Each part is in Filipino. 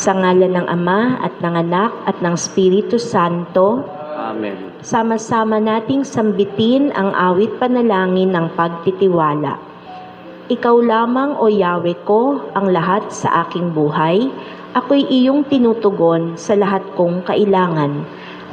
Sa ngalan ng Ama at ng Anak at ng Espiritu Santo, Amen. sama-sama nating sambitin ang awit panalangin ng pagtitiwala. Ikaw lamang, O Yahweh ko, ang lahat sa aking buhay. Ako'y iyong tinutugon sa lahat kong kailangan.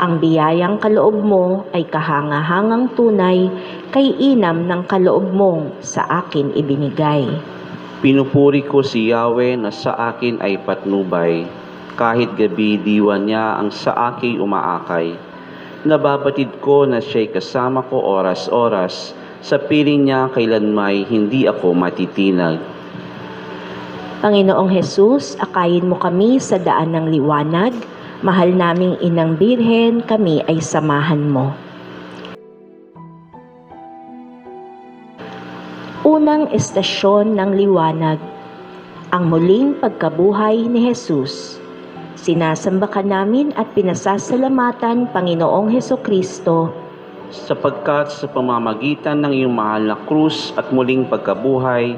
Ang biyayang kaloob mo ay kahangahangang tunay, kay inam ng kaloob mong sa akin ibinigay. Pinupuri ko si Yahweh na sa akin ay patnubay. Kahit gabi diwa niya ang sa akin umaakay. Nababatid ko na siya'y kasama ko oras-oras. Sa piling niya kailanmay hindi ako matitinag. Panginoong Hesus, akayin mo kami sa daan ng liwanag. Mahal naming inang birhen, kami ay samahan mo. Unang estasyon ng liwanag. Ang muling pagkabuhay ni Jesus. Sinasamba ka namin at pinasasalamatan, Panginoong Heso Kristo, Sapagkat sa pamamagitan ng iyong mahal na krus at muling pagkabuhay,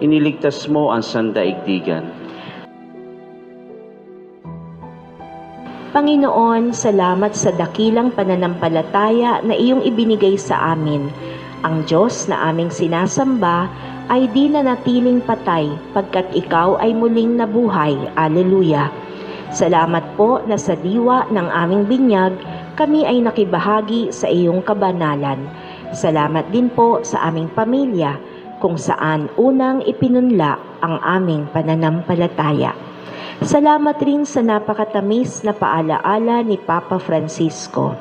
iniligtas mo ang sandaigdigan. Panginoon, salamat sa dakilang pananampalataya na iyong ibinigay sa amin. Ang Diyos na aming sinasamba ay di na natiling patay pagkat ikaw ay muling nabuhay. Aleluya. Salamat po na sa diwa ng aming binyag, kami ay nakibahagi sa iyong kabanalan. Salamat din po sa aming pamilya kung saan unang ipinunla ang aming pananampalataya. Salamat rin sa napakatamis na paalaala ni Papa Francisco.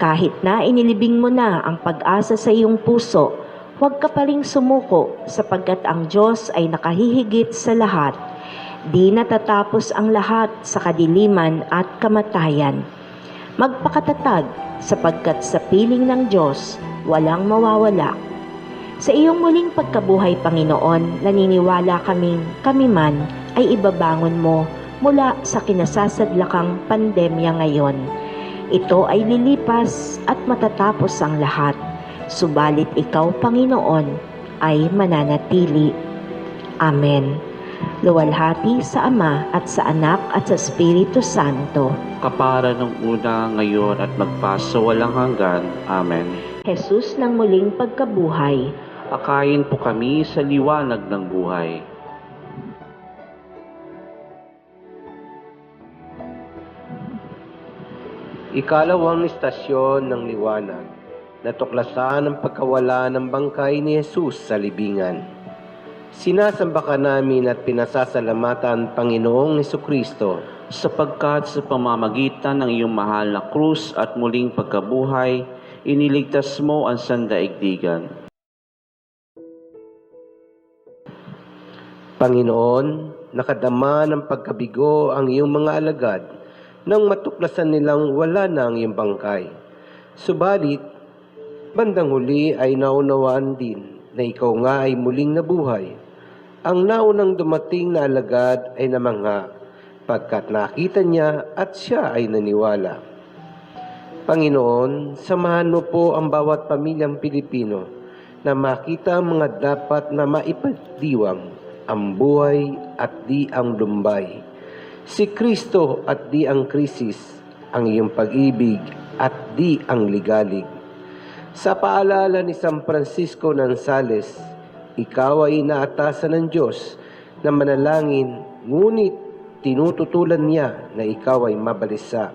Kahit na inilibing mo na ang pag-asa sa iyong puso, huwag ka pa sumuko sapagkat ang Diyos ay nakahihigit sa lahat. Di natatapos ang lahat sa kadiliman at kamatayan. Magpakatatag sapagkat sa piling ng Diyos walang mawawala. Sa iyong muling pagkabuhay, Panginoon, naniniwala kaming kami man ay ibabangon mo mula sa kinasasadlakang pandemya ngayon. Ito ay lilipas at matatapos ang lahat. Subalit ikaw, Panginoon, ay mananatili. Amen. Luwalhati sa Ama at sa Anak at sa Espiritu Santo. Kapara ng una, ngayon at magpasa walang hanggan. Amen. Jesus ng muling pagkabuhay, Akayin po kami sa liwanag ng buhay. Ikalawang istasyon ng liwanag. Natuklasan ang pagkawala ng bangkay ni Jesus sa libingan. Sinasamba ka namin at pinasasalamatan Panginoong Heso Kristo sapagkat sa pamamagitan ng iyong mahal na krus at muling pagkabuhay, iniligtas mo ang sandaigdigan. Panginoon, nakadama ng pagkabigo ang iyong mga alagad nang matuklasan nilang wala na ang iyong bangkay. Subalit, bandang huli ay naunawaan din na ikaw nga ay muling nabuhay. Ang naunang dumating na alagad ay namangha pagkat nakita niya at siya ay naniwala. Panginoon, samahan mo po ang bawat pamilyang Pilipino na makita ang mga dapat na maipagdiwang ang buhay at di ang lumbay. Si Kristo at di ang krisis, ang iyong pag-ibig at di ang ligalig. Sa paalala ni San Francisco ng Sales, ikaw ay inaatasan ng Diyos na manalangin, ngunit tinututulan niya na ikaw ay mabalisa.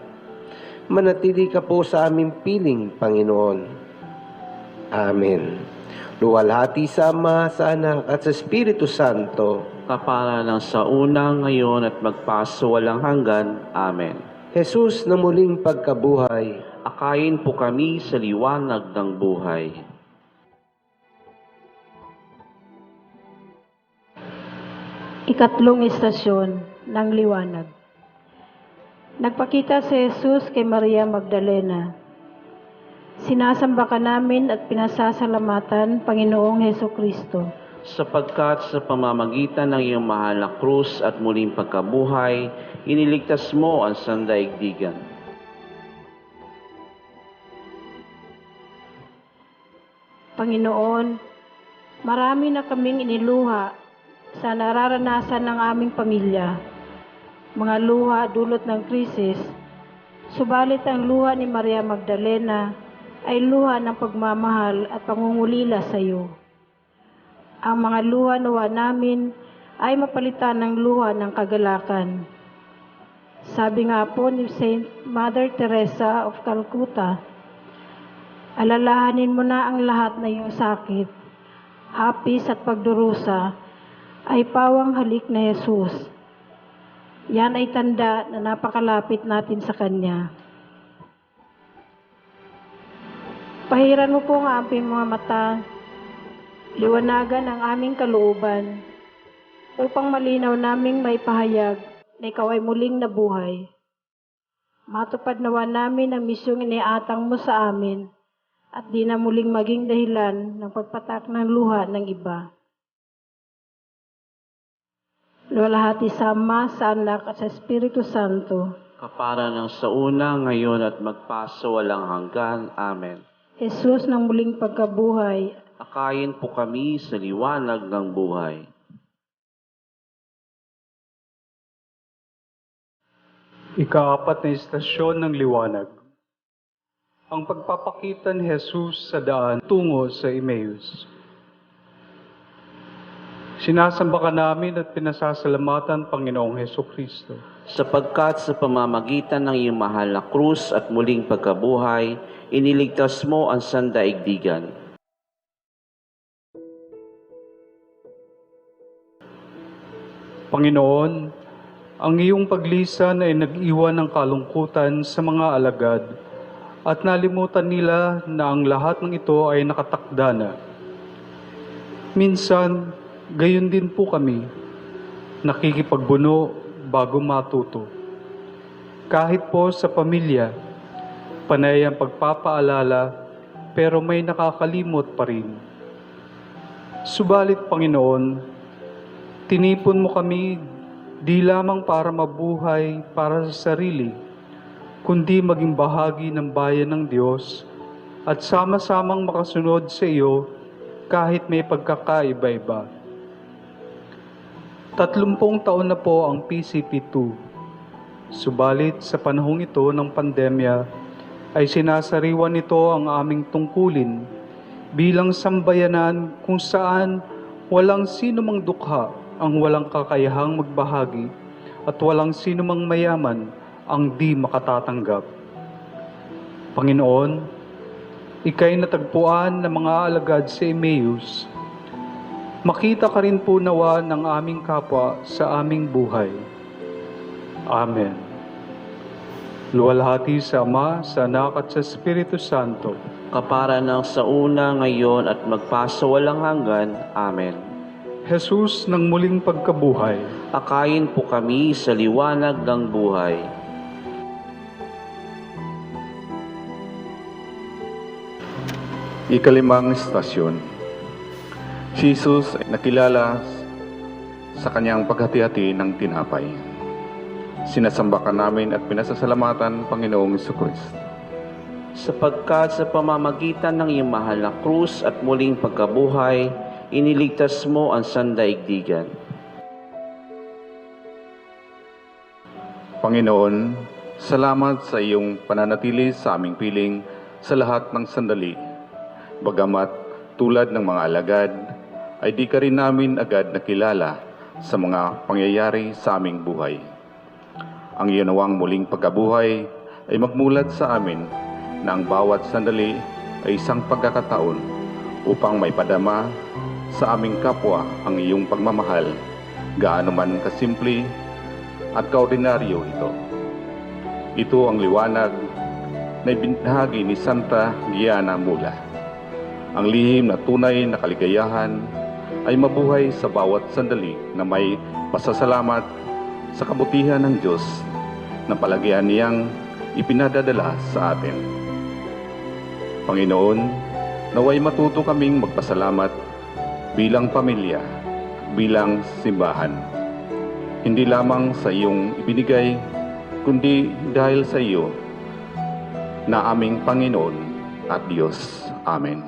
Manatili ka po sa aming piling, Panginoon. Amen. Luwalhati sa Ama, sa Anak, at sa Espiritu Santo, Kapara ng sa una, ngayon at magpaso walang hanggan. Amen. Jesus na muling pagkabuhay, Akayin po kami sa liwanag ng buhay. Ikatlong istasyon ng liwanag. Nagpakita si Jesus kay Maria Magdalena. Sinasamba ka namin at pinasasalamatan, Panginoong Heso Kristo. Sapagkat sa pamamagitan ng iyong mahal na krus at muling pagkabuhay, iniligtas mo ang sandaigdigan. Panginoon, marami na kaming iniluha sa nararanasan ng aming pamilya. mga luha dulot ng krisis, subalit ang luha ni Maria Magdalena ay luha ng pagmamahal at pangungulila sa iyo. Ang mga luha nawa namin ay mapalitan ng luha ng kagalakan. Sabi nga po ni Saint Mother Teresa of Calcutta, alalahanin mo na ang lahat na iyong sakit, hapis at pagdurusa, ay pawang halik na Jesus. Yan ay tanda na napakalapit natin sa Kanya. Pahiran mo po ang mga mata, liwanagan ang aming kalooban, upang malinaw naming may pahayag na ikaw ay muling nabuhay. Matupad nawa namin ang misyong iniatang mo sa amin at di na muling maging dahilan ng pagpatak ng luha ng iba. Luwalhati sa Ama, sa Anak at sa Espiritu Santo. Kapara ng sa una, ngayon at magpaso walang hanggan. Amen. Jesus ng muling pagkabuhay, Akayin po kami sa liwanag ng buhay. Ikaapat na istasyon ng liwanag. Ang pagpapakita ni Jesus sa daan tungo sa Emmaus. Sinasamba ka namin at pinasasalamatan Panginoong Heso Kristo. Sapagkat sa pamamagitan ng iyong mahal na krus at muling pagkabuhay, iniligtas mo ang sandaigdigan. Panginoon, ang iyong paglisan ay nag-iwan ng kalungkutan sa mga alagad at nalimutan nila na ang lahat ng ito ay nakatakda na. Minsan, gayon din po kami, nakikipagbuno bago matuto. Kahit po sa pamilya, panay ang pagpapaalala pero may nakakalimot pa rin. Subalit Panginoon, Tinipon mo kami di lamang para mabuhay para sa sarili, kundi maging bahagi ng bayan ng Diyos at sama-samang makasunod sa iyo kahit may pagkakaiba-iba. Tatlumpong taon na po ang PCP2. Subalit sa panahong ito ng pandemya ay sinasariwan nito ang aming tungkulin bilang sambayanan kung saan walang sino mang dukha ang walang kakayahang magbahagi at walang sino mang mayaman ang di makatatanggap. Panginoon, ikay natagpuan ng mga alagad sa Emmaus. Makita ka rin po nawa ng aming kapwa sa aming buhay. Amen. Luwalhati sa Ama, sa Anak at sa Espiritu Santo. Kapara ng sa una, ngayon at magpaso walang hanggan. Amen. Jesus ng muling pagkabuhay. Akayin po kami sa liwanag ng buhay. Ikalimang istasyon. Si Jesus ay nakilala sa kanyang paghati-hati ng tinapay. Sinasamba ka namin at pinasasalamatan, Panginoong Kristo. Sapagkat sa pamamagitan ng iyong mahal na krus at muling pagkabuhay, iniligtas mo ang sandaigdigan. Panginoon, salamat sa iyong pananatili sa aming piling sa lahat ng sandali. Bagamat tulad ng mga alagad, ay di ka rin namin agad nakilala sa mga pangyayari sa aming buhay. Ang iyon nawang muling pagkabuhay ay magmulat sa amin na ang bawat sandali ay isang pagkakataon upang may padama sa aming kapwa ang iyong pagmamahal, gaano man kasimple at kaordinaryo ito. Ito ang liwanag na ibinahagi ni Santa Giana Mula. Ang lihim na tunay na kaligayahan ay mabuhay sa bawat sandali na may pasasalamat sa kabutihan ng Diyos na palagyan niyang ipinadadala sa atin. Panginoon, naway matuto kaming magpasalamat bilang pamilya, bilang simbahan. Hindi lamang sa iyong ibinigay, kundi dahil sa iyo na aming Panginoon at Diyos. Amen.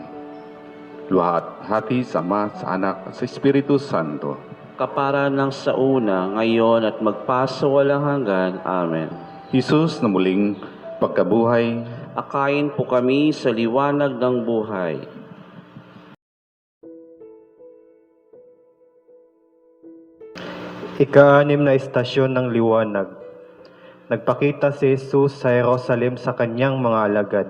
Luhat hati sa Ama, sa Anak, sa Espiritu Santo. kapara ng sa una, ngayon at magpasa walang hanggan. Amen. Jesus na muling pagkabuhay, Akayin po kami sa liwanag ng buhay. Ika-anim na istasyon ng liwanag. Nagpakita si Jesus sa Jerusalem sa kanyang mga alagad.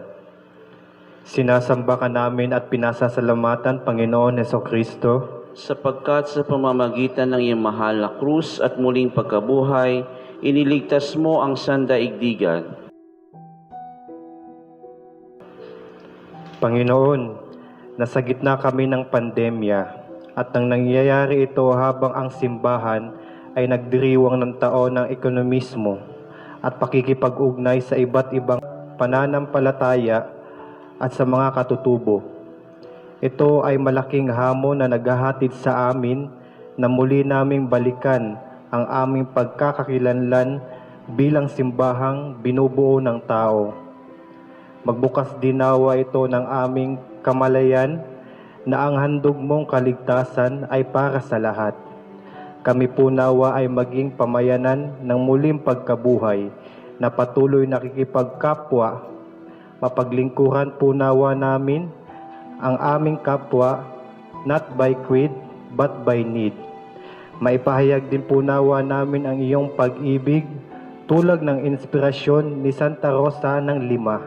Sinasamba ka namin at pinasasalamatan, Panginoon Heso Kristo, sapagkat sa pamamagitan ng iyong mahal na krus at muling pagkabuhay, iniligtas mo ang sandaigdigan. Panginoon, nasa gitna kami ng pandemya at nang nangyayari ito habang ang simbahan ay nagdiriwang ng taon ng ekonomismo at pakikipag-ugnay sa iba't ibang pananampalataya at sa mga katutubo. Ito ay malaking hamon na naghahatid sa amin na muli naming balikan ang aming pagkakakilanlan bilang simbahang binubuo ng tao. Magbukas dinawa ito ng aming kamalayan na ang handog mong kaligtasan ay para sa lahat. Kami po nawa ay maging pamayanan ng muling pagkabuhay na patuloy nakikipagkapwa. Mapaglingkuran po nawa namin ang aming kapwa not by creed but by need. Maipahayag din po nawa namin ang iyong pag-ibig tulad ng inspirasyon ni Santa Rosa ng Lima.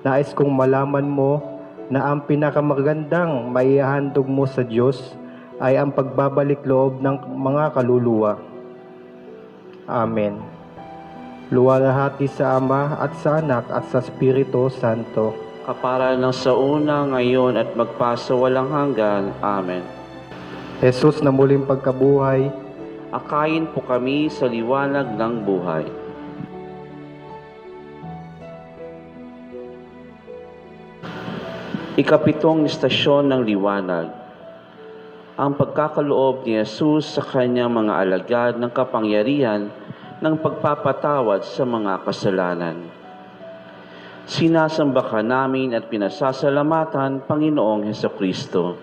Nais kong malaman mo na ang pinakamagandang maihahandog mo sa Diyos ay ang pagbabalik loob ng mga kaluluwa. Amen. Luwalhati sa Ama at sa Anak at sa Espiritu Santo. Kapara ng sa una, ngayon at magpasa walang hanggan. Amen. Jesus na muling pagkabuhay, Akayin po kami sa liwanag ng buhay. Ikapitong istasyon ng liwanag. Ang pagkakaloob ni Jesus sa kanyang mga alagad ng kapangyarihan ng pagpapatawad sa mga kasalanan. Sinasamba ka namin at pinasasalamatan, Panginoong Heso Kristo.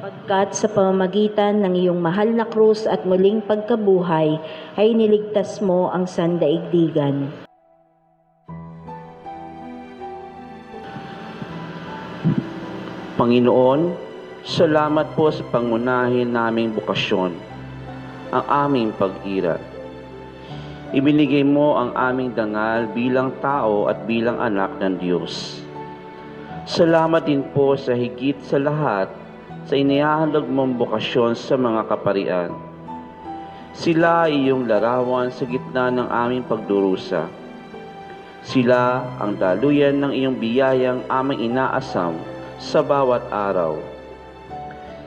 Pagkat sa pamamagitan ng iyong mahal na krus at muling pagkabuhay ay niligtas mo ang sandaigdigan. Panginoon, salamat po sa pangunahin naming bukasyon, ang aming pag-iral. Ibinigay mo ang aming dangal bilang tao at bilang anak ng Diyos. Salamat din po sa higit sa lahat sa inihahandog mong bukasyon sa mga kaparian. Sila ay iyong larawan sa gitna ng aming pagdurusa. Sila ang daluyan ng iyong biyayang aming inaasam sa bawat araw.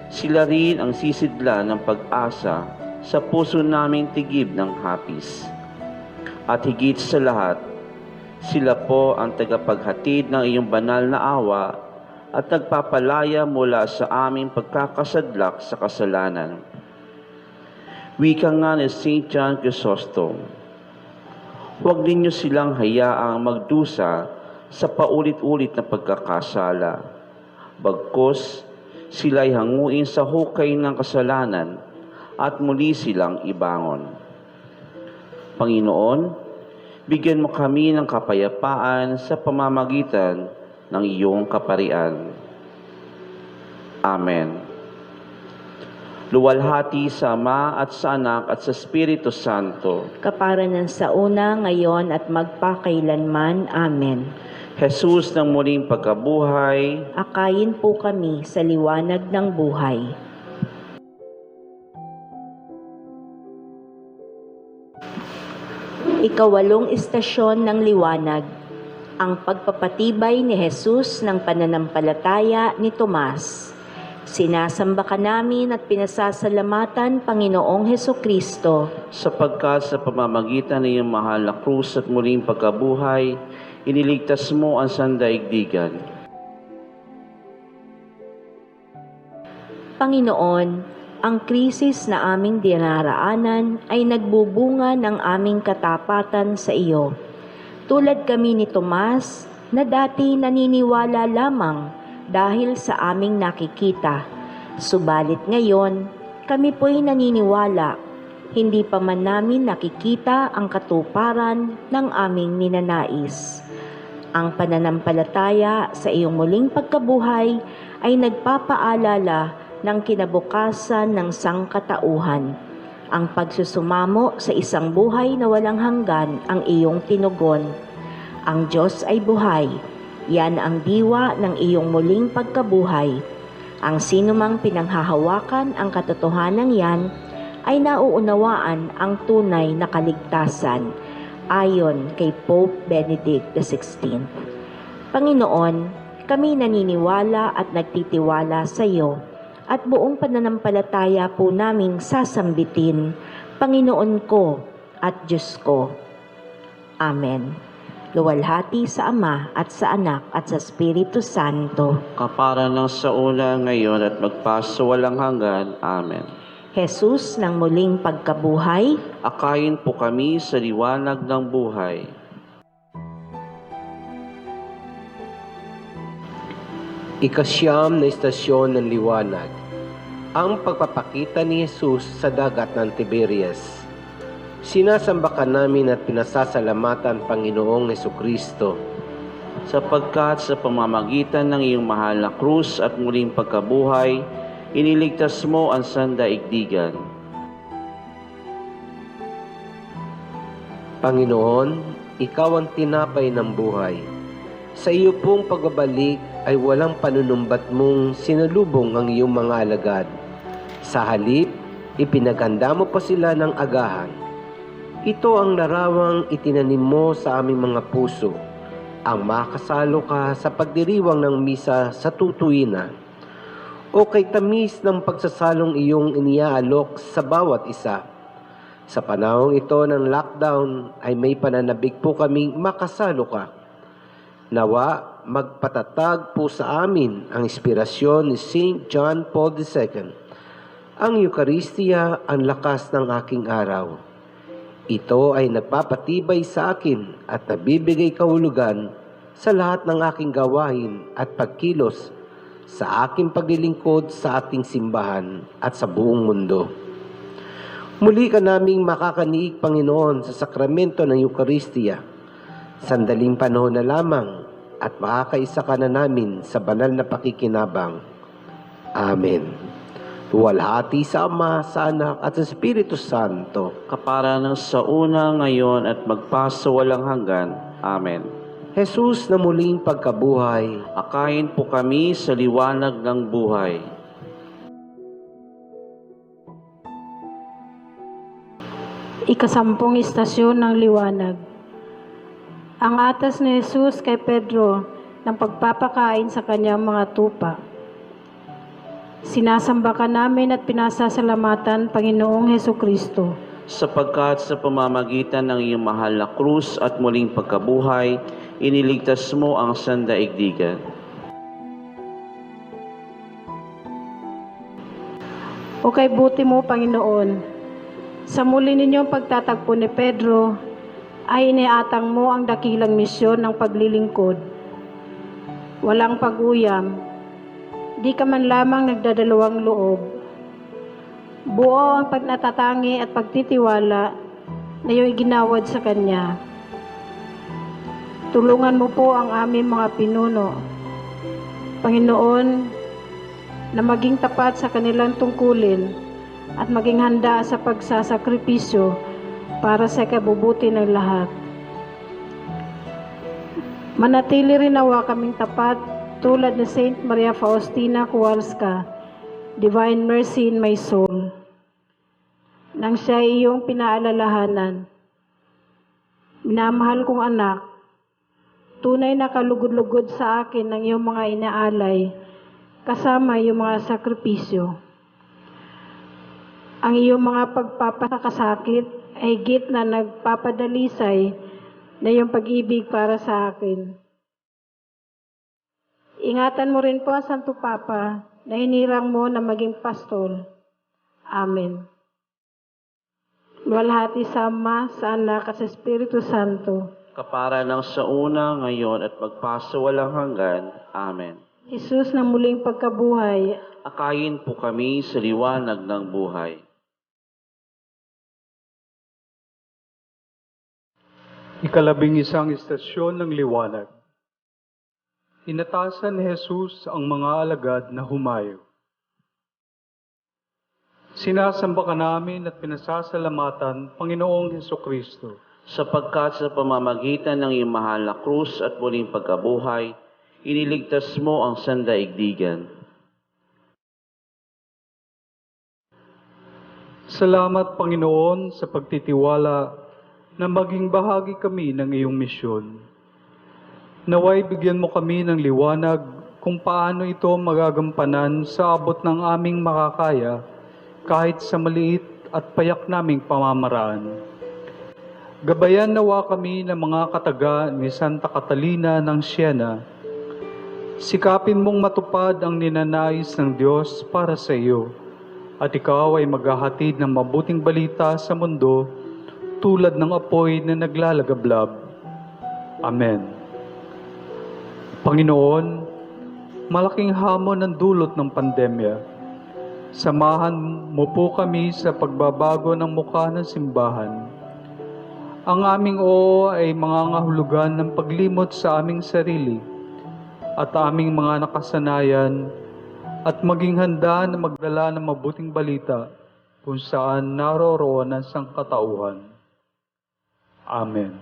Sila rin ang sisidla ng pag-asa sa puso naming tigib ng hapis. At higit sa lahat, sila po ang tagapaghatid ng iyong banal na awa at nagpapalaya mula sa aming pagkakasadlak sa kasalanan. Wika nga ni St. John Chrysostom, Huwag ninyo silang hayaang magdusa sa paulit-ulit na pagkakasala. Bagkos, sila'y hanguin sa hukay ng kasalanan at muli silang ibangon. Panginoon, bigyan mo kami ng kapayapaan sa pamamagitan ng iyong kaparian. Amen. Luwalhati sa Ama at sa Anak at sa Espiritu Santo. Kapara ng sa una, ngayon at magpakailanman. Amen. Jesus ng muling pagkabuhay, Akayin po kami sa liwanag ng buhay. Ikawalong istasyon ng liwanag. Ang pagpapatibay ni Jesus ng pananampalataya ni Tomas. Sinasamba ka namin at pinasasalamatan, Panginoong Heso Kristo. sapagkat sa pamamagitan ng iyong mahal na krus at muling pagkabuhay, iniligtas mo ang sandaigdigan. Panginoon, ang krisis na aming dinaraanan ay nagbubunga ng aming katapatan sa iyo. Tulad kami ni Tomas na dati naniniwala lamang dahil sa aming nakikita. Subalit ngayon, kami po'y naniniwala, hindi pa man namin nakikita ang katuparan ng aming ninanais. Ang pananampalataya sa iyong muling pagkabuhay ay nagpapaalala ng kinabukasan ng sangkatauhan. Ang pagsusumamo sa isang buhay na walang hanggan ang iyong tinugon. Ang Diyos ay buhay. Yan ang diwa ng iyong muling pagkabuhay. Ang sinumang pinanghahawakan ang katotohanan yan ay nauunawaan ang tunay na kaligtasan ayon kay Pope Benedict XVI. Panginoon, kami naniniwala at nagtitiwala sa iyo at buong pananampalataya po naming sasambitin, Panginoon ko at Diyos ko. Amen. Luwalhati sa Ama at sa Anak at sa Espiritu Santo. Kapara ng sa una ngayon at magpasawalang hanggan. Amen. Jesus ng muling pagkabuhay, Akayin po kami sa liwanag ng buhay. Ikasyam na istasyon ng liwanag. Ang pagpapakita ni Jesus sa dagat ng Tiberias. Sinasamba ka namin at pinasasalamatan Panginoong Heso Kristo. sapagkat sa pamamagitan ng iyong mahal na krus at muling pagkabuhay, iniligtas mo ang sandaigdigan. Panginoon, Ikaw ang tinapay ng buhay. Sa iyo pong pagbabalik ay walang panunumbat mong sinalubong ang iyong mga alagad. Sa halip, ipinaganda mo pa sila ng agahan. Ito ang larawang itinanim mo sa aming mga puso, ang makasalo ka sa pagdiriwang ng misa sa tutuwinan o kay tamis ng pagsasalong iyong iniaalok sa bawat isa. Sa panahong ito ng lockdown ay may pananabik po kaming makasalo ka. Nawa, magpatatag po sa amin ang inspirasyon ni St. John Paul II. Ang Eukaristiya ang lakas ng aking araw. Ito ay nagpapatibay sa akin at nabibigay kahulugan sa lahat ng aking gawain at pagkilos sa aking paglilingkod sa ating simbahan at sa buong mundo. Muli ka naming makakaniig, Panginoon, sa sakramento ng Eukaristiya. Sandaling panahon na lamang at makakaisa ka na namin sa banal na pakikinabang. Amen. Luwalhati sa Ama, sa Anak at sa Espiritu Santo. Kapara ng sa una ngayon at magpasawalang hanggan. Amen. Jesus na muling pagkabuhay, Akayin po kami sa liwanag ng buhay. Ikasampung istasyon ng liwanag. Ang atas ni Jesus kay Pedro ng pagpapakain sa kanyang mga tupa. Sinasamba ka namin at pinasasalamatan, Panginoong Heso Kristo. Sapagkat sa pamamagitan ng iyong mahal na krus at muling pagkabuhay, iniligtas mo ang sandaigdigan. O kay buti mo, Panginoon, sa muli ninyong pagtatagpo ni Pedro, ay iniatang mo ang dakilang misyon ng paglilingkod. Walang pag-uyam, di ka man lamang nagdadalawang loob. Buo ang pagnatatangi at pagtitiwala na iyong iginawad sa Kanya. Tulungan mo po ang aming mga pinuno. Panginoon, na maging tapat sa kanilang tungkulin at maging handa sa pagsasakripisyo para sa kabubuti ng lahat. Manatili rin nawa kaming tapat tulad ni Saint Maria Faustina Kowalska, Divine Mercy in my soul. Nang siya iyong pinaalalahanan, minamahal kong anak, tunay na kalugod-lugod sa akin ng iyong mga inaalay, kasama yung mga sakripisyo. Ang iyong mga pagpapakasakit ay git na nagpapadalisay na yung pag-ibig para sa akin. Ingatan mo rin po ang Santo Papa na hinirang mo na maging pastol. Amen. Luwalhati sa Ama, sa Anak at sa Espiritu Santo. Kapara ng sa una ngayon at magpasawalang hanggan. Amen. Jesus na muling pagkabuhay, Akayin po kami sa liwanag ng buhay. Ikalabing isang istasyon ng liwanag. Inatasan ni Jesus ang mga alagad na humayo. Sinasamba ka namin at pinasasalamatan, Panginoong Heso Kristo. sapagkat sa pamamagitan ng iyong mahal na krus at muling pagkabuhay, iniligtas mo ang sandaigdigan. Salamat, Panginoon, sa pagtitiwala na maging bahagi kami ng iyong misyon. Naway bigyan mo kami ng liwanag kung paano ito magagampanan sa abot ng aming makakaya kahit sa maliit at payak naming pamamaraan. Gabayan nawa kami ng mga kataga ni Santa Catalina ng Siena. Sikapin mong matupad ang ninanais ng Diyos para sa iyo at ikaw ay maghahatid ng mabuting balita sa mundo tulad ng apoy na naglalagablab. Amen. Panginoon, malaking hamon ang dulot ng pandemya. Samahan mo po kami sa pagbabago ng mukha ng simbahan. Ang aming oo ay mga ngahulugan ng paglimot sa aming sarili at aming mga nakasanayan at maging handa na magdala ng mabuting balita kung saan naroroon ang sangkatauhan. Amen.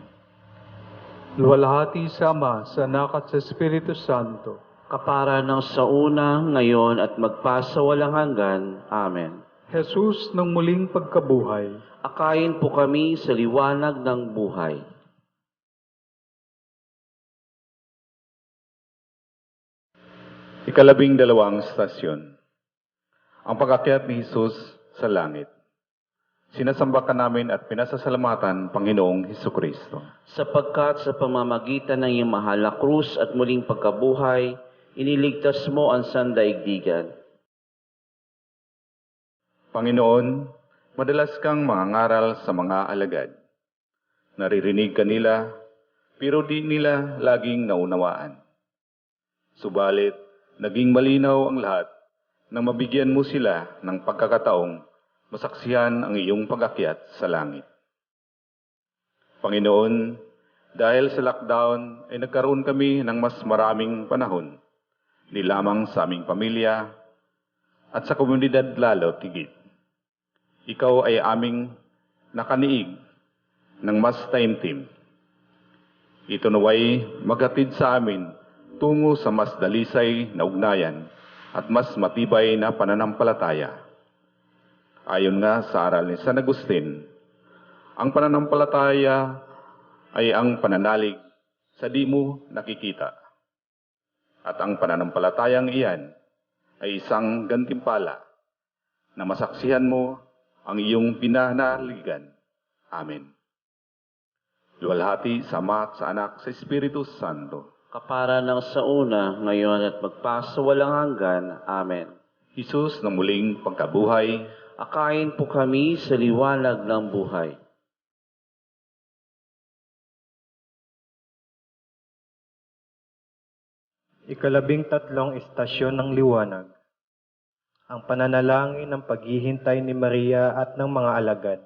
Luwalhati sa Ama, sa Anak at sa Espiritu Santo, Kapara ng sa una, ngayon at magpasawalang hanggan. Amen. Jesus ng muling pagkabuhay, Akayin po kami sa liwanag ng buhay. Ikalabing dalawang stasyon. Ang pag-akyat ni Jesus sa langit. Sinasamba ka namin at pinasasalamatan, Panginoong Heso Kristo. Sapagkat sa pamamagitan ng iyong mahal na krus at muling pagkabuhay, iniligtas mo ang sandaigdigan. Panginoon, madalas kang mangangaral sa mga alagad. Naririnig ka nila, pero di nila laging naunawaan. Subalit, naging malinaw ang lahat nang mabigyan mo sila ng pagkakataong masaksihan ang iyong pag-akyat sa langit. Panginoon, dahil sa lockdown ay nagkaroon kami ng mas maraming panahon, di lamang sa aming pamilya at sa komunidad lalo tigit. Ikaw ay aming nakaniig ng mas taimtim. Ito naway maghatid sa amin tungo sa mas dalisay na ugnayan at mas matibay na pananampalataya. Ayon nga sa aral ni San Agustin, ang pananampalataya ay ang pananalig sa di mo nakikita. At ang pananampalatayang iyan ay isang gantimpala na masaksihan mo ang iyong pinanaligan. Amen. Luwalhati sa Ama at sa Anak sa Espiritu Santo. Kapara ng sa una, ngayon at magpasawalang hanggan. Amen. Jesus na muling pagkabuhay, Akayin po kami sa liwanag ng buhay. Ikalabing tatlong istasyon ng liwanag. Ang pananalangin ng paghihintay ni Maria at ng mga alagad.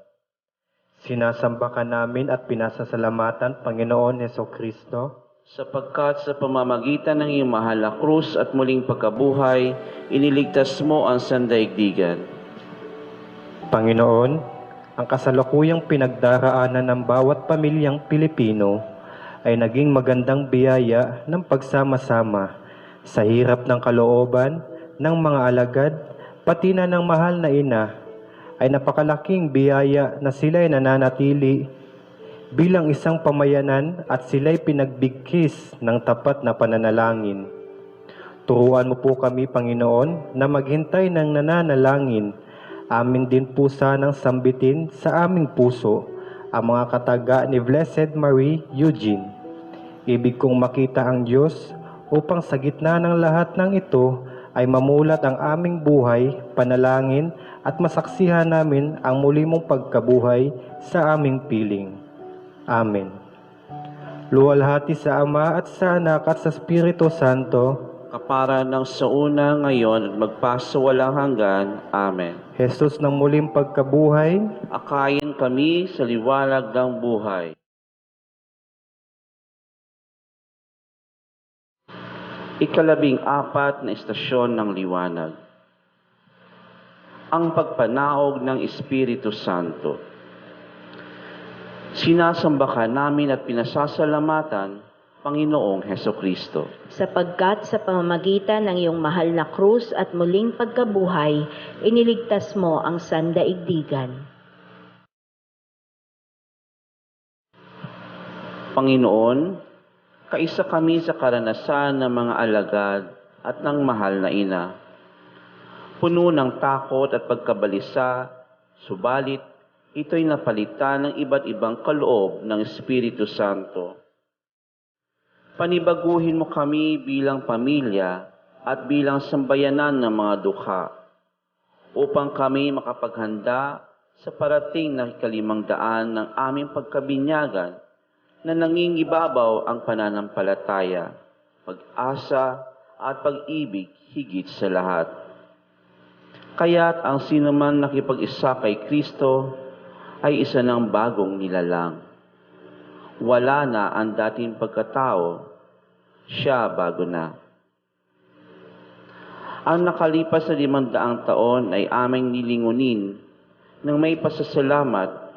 Sinasamba ka namin at pinasasalamatan, Panginoon Heso Kristo. Sapagkat sa pamamagitan ng iyong mahal na krus at muling pagkabuhay, iniligtas mo ang sandaigdigan. Panginoon, ang kasalukuyang pinagdaraanan ng bawat pamilyang Pilipino ay naging magandang biyaya ng pagsama-sama sa hirap ng kalooban ng mga alagad, pati na ng mahal na ina, ay napakalaking biyaya na sila'y nananatili bilang isang pamayanan at sila'y pinagbigkis ng tapat na pananalangin. Turuan mo po kami, Panginoon, na maghintay ng nananalangin. Amin din po sanang sambitin sa aming puso ang mga kataga ni Blessed Marie Eugene. Ibig kong makita ang Diyos upang sa gitna ng lahat ng ito ay mamulat ang aming buhay, panalangin at masaksihan namin ang muli mong pagkabuhay sa aming piling. Amen. Luwalhati sa Ama at sa Anak at sa Espiritu Santo, kapara ng sa una ngayon at magpasawalang hanggan. Amen. Jesus ng muling pagkabuhay, Akayin kami sa liwanag ng buhay. Ikalabing apat na istasyon ng liwanag. Ang pagpanaog ng Espiritu Santo. Sinasamba ka namin at pinasasalamatan, Panginoong Heso Kristo. sapagkat sa pamamagitan ng iyong mahal na krus at muling pagkabuhay, iniligtas mo ang sandaigdigan. Panginoon, kaisa kami sa karanasan ng mga alagad at ng mahal na ina. Puno ng takot at pagkabalisa, subalit ito'y napalitan ng iba't ibang kaloob ng Espiritu Santo. Panibaguhin mo kami bilang pamilya at bilang sambayanan ng mga dukha upang kami makapaghanda sa parating na ikalimang daan ng aming pagkabinyagan na nangingibabaw ang pananampalataya, pag-asa at pag-ibig higit sa lahat. Kaya't ang sinuman nakipag-isa kay Kristo ay isa ng bagong nilalang. Wala na ang dating pagkatao, siya bago na. Ang nakalipas sa limandaang taon ay aming nilingunin ng may pasasalamat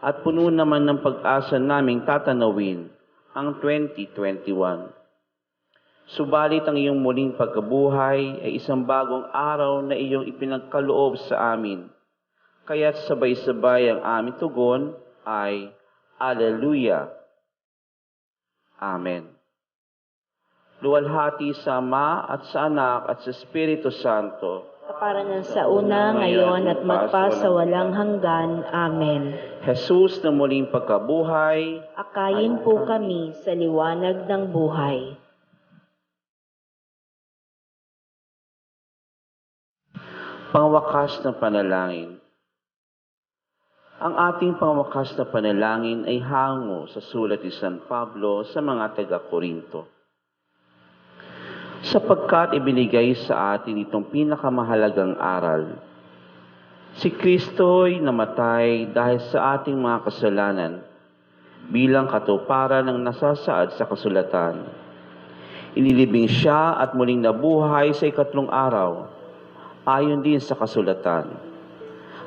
at puno naman ng pag-asa naming tatanawin ang 2021. Subalit ang iyong muling pagkabuhay ay isang bagong araw na iyong ipinagkaloob sa amin. Kaya't sabay-sabay ang aming tugon ay Alleluia. Amen. Luwalhati sa Ama at sa Anak at sa Espiritu Santo, Para ng sa una, ngayon at magpa sa walang hanggan. Amen. Jesus na muling pagkabuhay, Akayin po kami sa liwanag ng buhay. pangwakas na panalangin. Ang ating pangwakas na panalangin ay hango sa sulat ni San Pablo sa mga taga-Korinto. Sapagkat ibinigay sa atin itong pinakamahalagang aral. Si Kristo'y namatay dahil sa ating mga kasalanan bilang katuparan ng nasasaad sa kasulatan. Inilibing siya at muling nabuhay sa ikatlong araw ayon din sa kasulatan.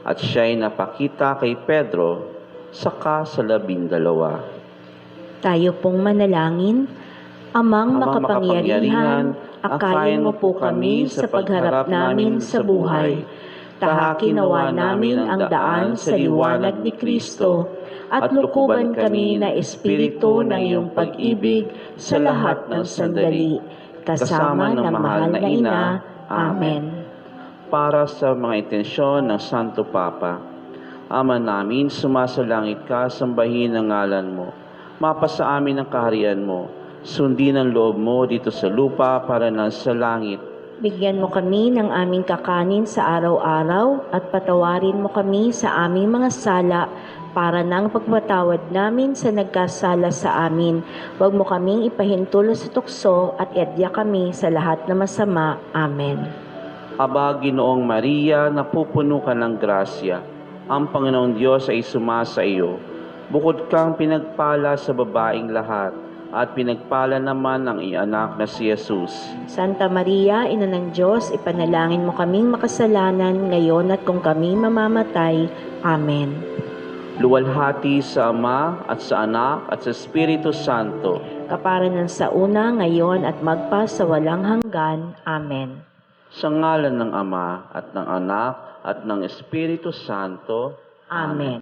At siya'y napakita kay Pedro saka sa labindalawa. Tayo pong manalangin, Amang makapangyarihan, akayin mo po kami sa pagharap namin sa buhay. Tahakin nawa namin ang daan sa liwanag ni Kristo at lukuban kami na espiritu ng iyong pag-ibig sa lahat ng sandali, kasama ng mahal na ina. Amen. Para sa mga intensyon ng Santo Papa, Ama namin, sumasalangit ka, sambahin ang ngalan mo. Mapasa amin ang kaharian mo. Sundin ang loob mo dito sa lupa para na sa langit. Bigyan mo kami ng aming kakanin sa araw-araw at patawarin mo kami sa aming mga sala para nang pagpatawad namin sa nagkasala sa amin. Huwag mo kaming ipahintulot sa tukso at iadya kami sa lahat na masama. Amen. Aba, Ginoong Maria, napupuno ka ng grasya. Ang Panginoong Diyos ay sumasa iyo. Bukod kang pinagpala sa babaing lahat, at pinagpala naman ang iyong anak na si Jesus. Santa Maria, Ina ng Diyos, ipanalangin mo kaming makasalanan ngayon at kung kami mamamatay. Amen. Luwalhati sa Ama at sa Anak at sa Espiritu Santo. Kapara ng sa una, ngayon at magpa sa walang hanggan. Amen. Sa ngalan ng Ama at ng Anak at ng Espiritu Santo. Amen.